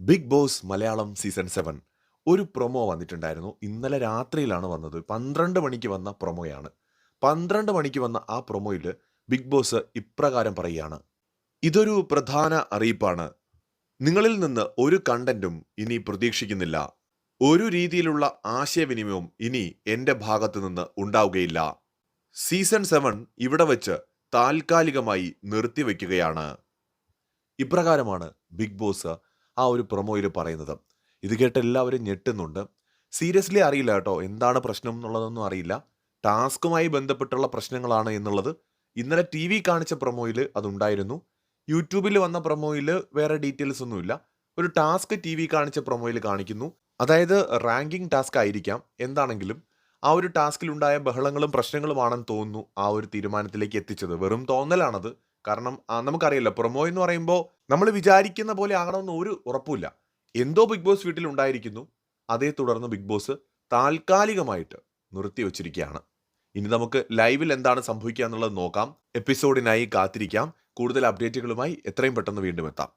Big boss Malayalam season seven ഒരു promo വന്നിട്ടുണ്ടായിരുന്നു. ഇന്നലെ രാത്രിയിലാണ് വന്നത്. പന്ത്രണ്ട് മണിക്ക് വന്ന പ്രൊമോയാണ് പന്ത്രണ്ട് മണിക്ക് വന്ന ആ പ്രൊമോയിൽ ബിഗ് ബോസ് ഇപ്രകാരം പറയുകയാണ്. ഇതൊരു പ്രധാന അറിയിപ്പാണ്. നിങ്ങളിൽ നിന്ന് ഒരു കണ്ടന്റും ഇനി പ്രതീക്ഷിക്കുന്നില്ല. ഒരു രീതിയിലുള്ള ആശയവിനിമയവും ഇനി എന്റെ ഭാഗത്തു നിന്ന് ഉണ്ടാവുകയില്ല. സീസൺ സെവൻ ഇവിടെ വെച്ച് താൽക്കാലികമായി നിർത്തിവെക്കുകയാണ്. ഇപ്രകാരമാണ് ബിഗ് ബോസ് ആ ഒരു പ്രൊമോയിൽ പറയുന്നത്. ഇത് കേട്ട് എല്ലാവരും ഞെട്ടുന്നുണ്ട്. സീരിയസ്ലി അറിയില്ല കേട്ടോ. എന്താണ് പ്രശ്നം എന്നുള്ളതൊന്നും അറിയില്ല. ടാസ്കുമായി ബന്ധപ്പെട്ടുള്ള പ്രശ്നങ്ങളാണ് എന്നുള്ളത്. ഇന്നലെ ടി വി കാണിച്ച പ്രൊമോയിൽ അതുണ്ടായിരുന്നു. യൂട്യൂബിൽ വന്ന പ്രൊമോയിൽ വേറെ ഡീറ്റെയിൽസ് ഒന്നുമില്ല. ഒരു ടാസ്ക് ടി വി കാണിച്ച പ്രൊമോയിൽ കാണിക്കുന്നു. അതായത് റാങ്കിങ് ടാസ്ക് ആയിരിക്കാം. എന്താണെങ്കിലും ആ ഒരു ടാസ്കിലുണ്ടായ ബഹളങ്ങളും പ്രശ്നങ്ങളുമാണെന്ന് തോന്നുന്നു ആ ഒരു തീരുമാനത്തിലേക്ക് എത്തിച്ചത്. വെറും തോന്നലാണത്. കാരണം നമുക്കറിയില്ല. പ്രൊമോ എന്ന് പറയുമ്പോൾ നമ്മൾ വിചാരിക്കുന്ന പോലെ ആകണമെന്ന് ഒരു ഉറപ്പില്ല എന്തോ ബിഗ് ബോസ് വീട്ടിൽ ഉണ്ടായിരിക്കുന്നു അതേ തുടർന്ന് ബിഗ് ബോസ് താൽക്കാലികമായിട്ട് നിർത്തിവെച്ചിരിക്കുകയാണ്. ഇനി നമുക്ക് ലൈവിൽ എന്താണ് സംഭവിക്കുക എന്നുള്ളത് നോക്കാം. എപ്പിസോഡിനായി കാത്തിരിക്കാം. കൂടുതൽ അപ്ഡേറ്റുകളുമായി എത്രയും പെട്ടെന്ന് വീണ്ടും എത്താം.